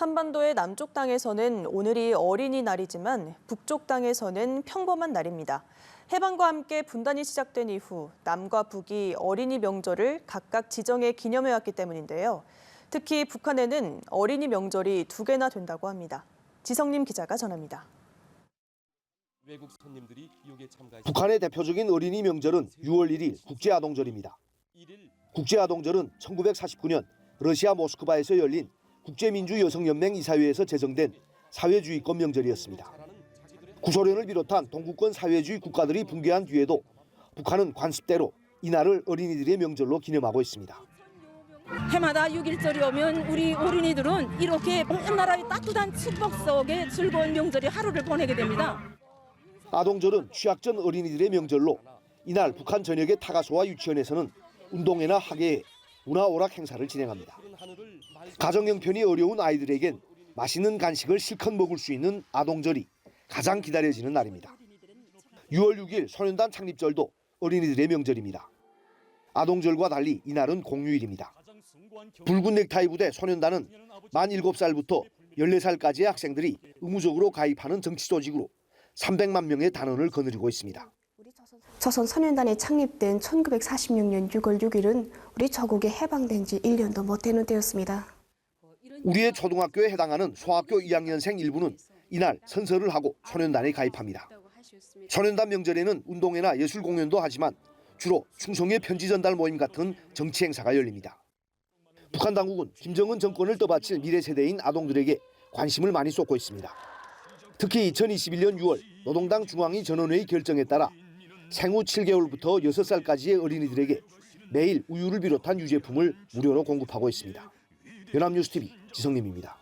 한반도의 남쪽 땅에서는 오늘이 어린이날이지만 북쪽 땅에서는 평범한 날입니다. 해방과 함께 분단이 시작된 이후 남과 북이 어린이 명절을 각각 지정해 기념해왔기 때문인데요. 특히 북한에는 어린이 명절이 두 개나 된다고 합니다. 지성님 기자가 전합니다. 북한의 대표적인 어린이 명절은 6월 1일 국제아동절입니다. 1일 국제아동절은 1949년 러시아 모스크바에서 열린 국제민주여성연맹 이사회에서 제정된 사회주의권 명절이었습니다. 구소련을 비롯한 동구권 사회주의 국가들이 붕괴한 뒤에도 북한은 관습대로 이날을 어린이들의 명절로 기념하고 있습니다. 해마다 6일절이 오면 우리 어린이들은 이렇게 온 나라의 따뜻한 축복 속에 즐거운 명절의 하루를 보내게 됩니다. 아동절은 취약전 어린이들의 명절로 이날 북한 전역의 타가소와 유치원에서는 운동회나 학예회, 문화오락 행사를 진행합니다. 가정 형편이 어려운 아이들에겐 맛있는 간식을 실컷 먹을 수 있는 아동절이 가장 기다려지는 날입니다. 6월 6일 소년단 창립절도 어린이들의 명절입니다. 아동절과 달리 이날은 공휴일입니다. 붉은 넥타이 부대 소년단은 만 7살부터 14살까지의 학생들이 의무적으로 가입하는 정치 조직으로 300만 명의 단원을 거느리고 있습니다. 조선 소년단이 창립된 1946년 6월 6일은 우리 조국이 해방된 지 1년도 못 되는 때였습니다. 우리의 초등학교에 해당하는 소학교 2학년생 일부는 이날 선서를 하고 소년단에 가입합니다. 소년단 명절에는 운동회나 예술 공연도 하지만 주로 충성의 편지 전달 모임 같은 정치 행사가 열립니다. 북한 당국은 김정은 정권을 떠받칠 미래 세대인 아동들에게 관심을 많이 쏟고 있습니다. 특히 2021년 6월 노동당 중앙위 전원회의 결정에 따라 생후 7개월부터 6살까지의 어린이들에게 매일 우유를 비롯한 유제품을 무료로 공급하고 있습니다. 연합뉴스TV 지성님입니다.